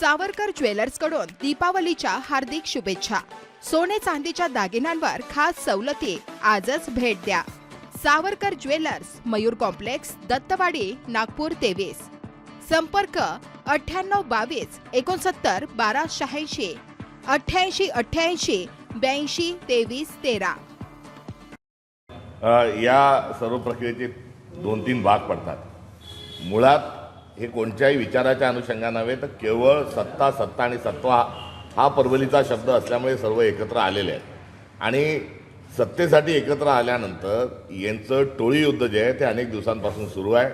सावरकर ज्वेलर्सकडून दीपावलीच्या हार्दिक शुभेच्छा. सोने चांदीच्या दागिन्यांवर खास सवलती आजच भेट द्या. सावरकर ज्वेलर्स मयूर कॉम्प्लेक्स दत्तवाडी नागपूर तेवीस. संपर्क अठ्ठ्याण्णव बावीस एकोणसत्तर बारा शहाऐंशी. अठ्ठ्याऐंशी अठ्ठ्याऐंशी ब्याऐंशी तेवीस तेरा. या सर्व प्रक्रियेचे दोन तीन भाग पडतात. मुळात हे कोणत्याही विचाराच्या अनुषंगाने नव्हे तर केवळ सत्ता सत्ता आणि सत्वा हा परवलीचा शब्द असल्यामुळे सर्व एकत्र आलेले आहेत. आणि सत्तेसाठी एकत्र आल्यानंतर यांचं टोळी युद्ध जे आहे ते अनेक दिवसांपासून सुरू आहे.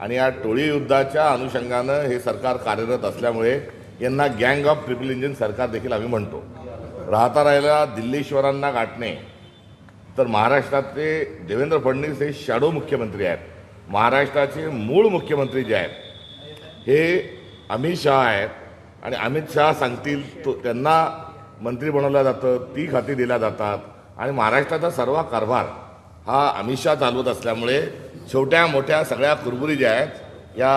आणि या टोळी युद्धाच्या अनुषंगानं हे सरकार कार्यरत असल्यामुळे यांना गँग ऑफ ट्रिपल इंजिन सरकार देखील आम्ही म्हणतो. राहता राहिला दिल्लीश्वरांना गाठणे. तर महाराष्ट्रातले देवेंद्र फडणवीस हे शॅडो मुख्यमंत्री आहेत. महाराष्ट्राचे मूळ मुख्यमंत्री जे आहेत हे अमित शहा आहेत. आणि अमित शहा सांगतील तो त्यांना मंत्री बनवलं जातं ती खाती दिल्या जातात. आणि महाराष्ट्राचा सर्व कारभार हा अमित शहा चालवत असल्यामुळे छोट्या मोठ्या सगळ्या कुरबुरी ज्या आहेत या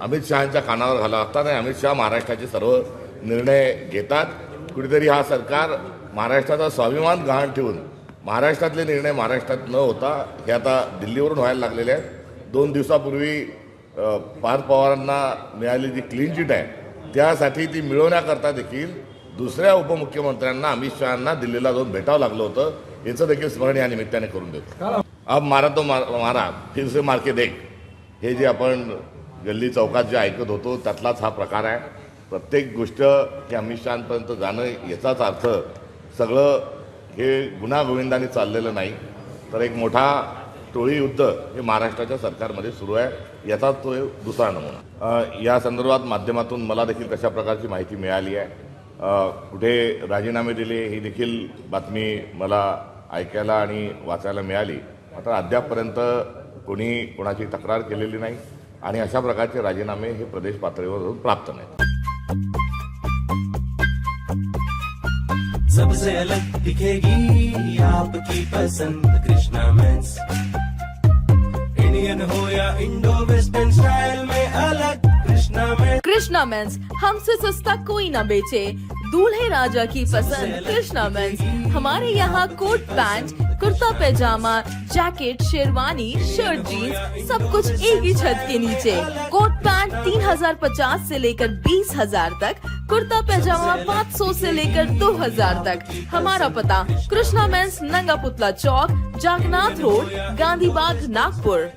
अमित शहांच्या कानावर घाला असतात आणि अमित शहा महाराष्ट्राचे सर्व निर्णय घेतात. कुठेतरी हा सरकार महाराष्ट्राचा स्वाभिमान गहाण ठेवून महाराष्ट्रातले निर्णय महाराष्ट्रात न होता हे आता दिल्लीवरून व्हायला लागलेले आहेत. दोन दिवसापूर्वी पार्थ पवारांना मिळाली जी क्लीन चिट आहे त्यासाठी ती मिळवण्याकरता देखील दुसऱ्या उपमुख्यमंत्र्यांना अमित शहांना दिल्लीला जाऊन भेटावं लागलं होतं. याचं देखील स्मरण या निमित्ताने करून देतो. अब मारा तो मार मारा फिर से मार के देख. हे जे आपण गल्ली चौकात जे ऐकत होतो त्यातलाच हा प्रकार आहे. प्रत्येक गोष्ट ही अमित शहापर्यंत जाणं याचाच अर्थ सगळं हे गुन्हा गोविंदाने चाललेलं नाही. तर एक मोठा टोळी युद्ध हे महाराष्ट्राच्या सरकारमध्ये सुरू आहे याचा तो दुसरा नमुना. या संदर्भात माध्यमातून मला देखील तशा प्रकारची माहिती मिळाली आहे. कुठे राजीनामे दिले ही देखील बातमी मला ऐकायला आणि वाचायला मिळाली. मात्र अद्यापपर्यंत कोणी कोणाची तक्रार केलेली नाही आणि अशा प्रकारचे राजीनामे हे प्रदेश पातळीवर प्राप्त नाहीत. सबसे अलग दिखेगी आपकी पसंद कृष्णा मेंस इंडियन हो या इंडो वेस्टर्न स्टाइल में अलग कृष्णा मेंस कृष्णा मेंस हमसे सस्ता कोई न बेचे। दूल्हे राजा की पसंद कृष्णा मेंस। हमारे यहाँ coat pant kurta pyjama jacket sherwani shirt jeans सब कुछ एक ही छत के नीचे। कोट पैंट तीन हज़ार पचास ऐसी लेकर बीस हज़ार तक कुर्ता पैजामा पाँच सौ से लेकर दो हजार तक। हमारा पता कृष्णा मेंस नंगा पुतला चौक जागनाथ रोड गांधी बाग नागपुर।